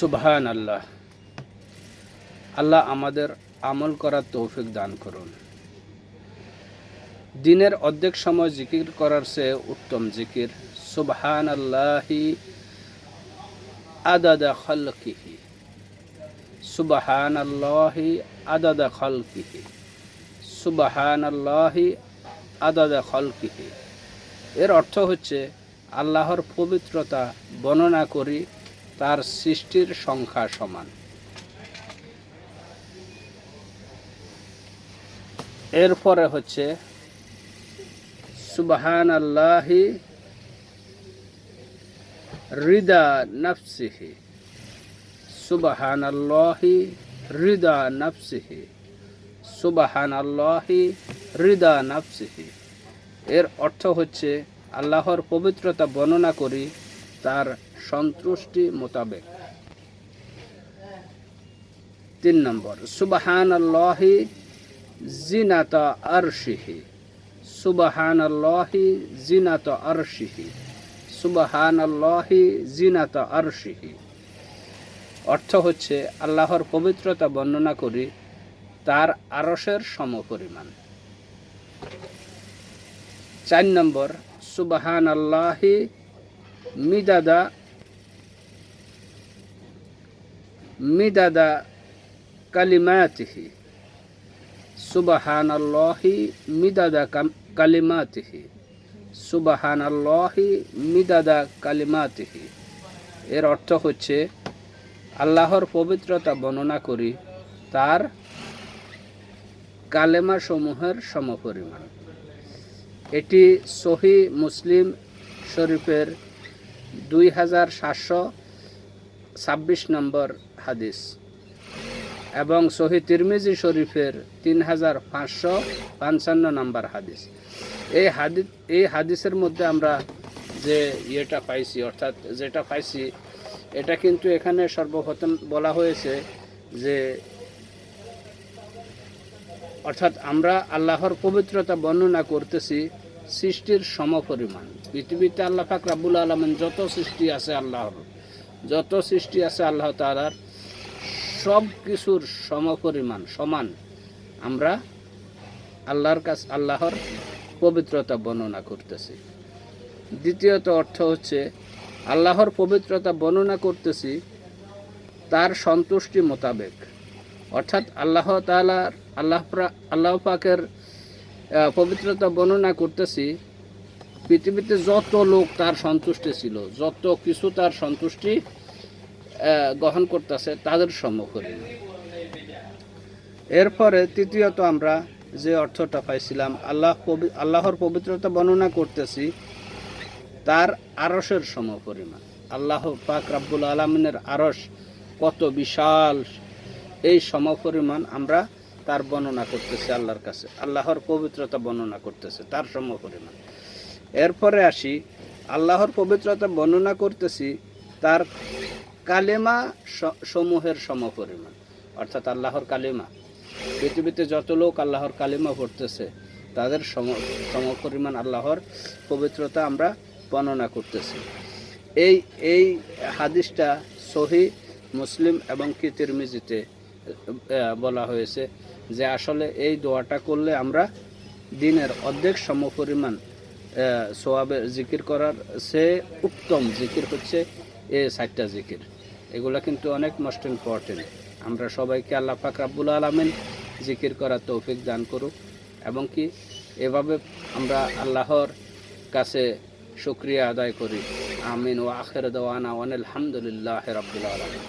সুবহান আল্লাহ আল্লাহ আমাদের আমল করার তৌফিক দান করুন। দিনের অর্ধেক সময় জিকির করার চেয়ে উত্তম জিকির সুবহান আল্লাহি আদাদা খালকিহি। সুবহান আল্লাহি আদাদা খালকিহি। সুবহান আল্লাহি আদাদা খালকিহি। এর অর্থ হচ্ছে, আল্লাহর পবিত্রতা বর্ণনা করি তার সৃষ্টির সংখ্যা সমান। এরপরে হচ্ছে সুবহান আল্লাহি রিদা নফসিহি। সুবহান আল্লাহি রিদা নফসিহি। সুবহান আল্লাহি রিদা নফসিহি। এর অর্থ হচ্ছে, আল্লাহর পবিত্রতা বর্ণনা করি, তার সন্তুষ্টি মোতাবেক। তিন নম্বর সুবাহান আল্লাহি জিনাতা আরশিহি। সুবাহান আল্লাহি জিনাতা আরশিহি। সুবাহান আল্লাহি জিনাতা আরশিহি। অর্থ হচ্ছে আল্লাহর পবিত্রতা বর্ণনা করি, তার আরসের সমপরিমাণ। চার নম্বর সুবাহান আল্লাহি মিদাদা মিদাদা কালিমাতিহি সুবাহান আল্লাহি মিদাদা কালিমাতিহি সুবাহান আল্লাহি মিদাদা কালিমাতিহি এর অর্থ হচ্ছে, আল্লাহর পবিত্রতা বর্ণনা করি, তার কালেমা সমূহের সমপরিমাণ। এটি সহি মুসলিম শরীফের দুই হাজার সাতশো ছাব্বিশ নম্বর হাদিস। এবং শহীদ তিরমিজি শরীফের তিন হাজার পাঁচশো পঞ্চান্ন নম্বর হাদিস। এই হাদিস এই হাদিসের মধ্যে আমরা যে ইয়েটা পাইছি, অর্থাৎ যেটা পাইছি, এটা কিন্তু এখানে সর্বপ্রথম বলা হয়েছে যে, অর্থাৎ আমরা আল্লাহর পবিত্রতা বর্ণনা করতেছি সৃষ্টির সমপরিমাণ। পৃথিবীতে আল্লাহ পাক রাবুল আলমেন যত সৃষ্টি আছে আল্লাহর, যত সৃষ্টি আছে আল্লাহ তালার সব কিছুর সমপরিমাণ, সমান। আমরা আল্লাহর কাছ, আল্লাহর পবিত্রতা বর্ণনা করতেছি। দ্বিতীয়ত অর্থ হচ্ছে, আল্লাহর পবিত্রতা বর্ণনা করতেছি তার সন্তুষ্টি মোতাবেক। অর্থাৎ আল্লাহ তালার আল্লাহ আল্লাহ পাকের পবিত্রতা বর্ণনা করতেছি, পৃথিবীতে যত লোক তার সন্তুষ্টি ছিল, যত কিছু তার সন্তুষ্টি গ্রহণ করতেছে, তাদের সম্মুখীন। এরপরে তৃতীয়ত আমরা যে অর্থটা পাইছিলাম, আল্লাহ আল্লাহর পবিত্রতা বর্ণনা করতেছি, তার আরসের সমপরিমাণ। আল্লাহ পাক রাব্বুল আলমিনের আরস কত বিশাল, এই সমপরিমাণ আমরা তার বর্ণনা করতেছি আল্লাহর কাছে, আল্লাহর পবিত্রতা বর্ণনা করতেছে, তার সমপরিমাণ। এরপরে আসি, আল্লাহর পবিত্রতা বর্ণনা করতেছি, তার কালেমা সমূহের সমপরিমাণ, অর্থাৎ আল্লাহর কালেমা। পৃথিবীতে যত লোক আল্লাহর কালিমা পড়তেছে, তাদের সম সমপরিমাণ আল্লাহর পবিত্রতা আমরা বর্ণনা করতেছি। এই এই হাদিসটা সহি মুসলিম এবং কি তিরমিজিতে বলা হয়েছে যে আসলে এই দোয়াটা করলে আমরা দিনের অর্ধেক সমপরিমাণ সোয়াবের জিকির করার সে উত্তম জিকির হচ্ছে এ সাতটা জিকির। এগুলা কিন্তু অনেক মোস্ট ইম্পর্টেন্ট আমরা সবাইকে আল্লাহ পাক রাব্বুল আলমিন জিকির করার তৌফিক দান করুক এবং কি এভাবে আমরা আল্লাহর কাছে শুক্রিয়া আদায় করি। আমিন। ও আখের দেওয়ানা ওয়ান আলহামদুলিল্লাহ রাব্বুল আলমিন।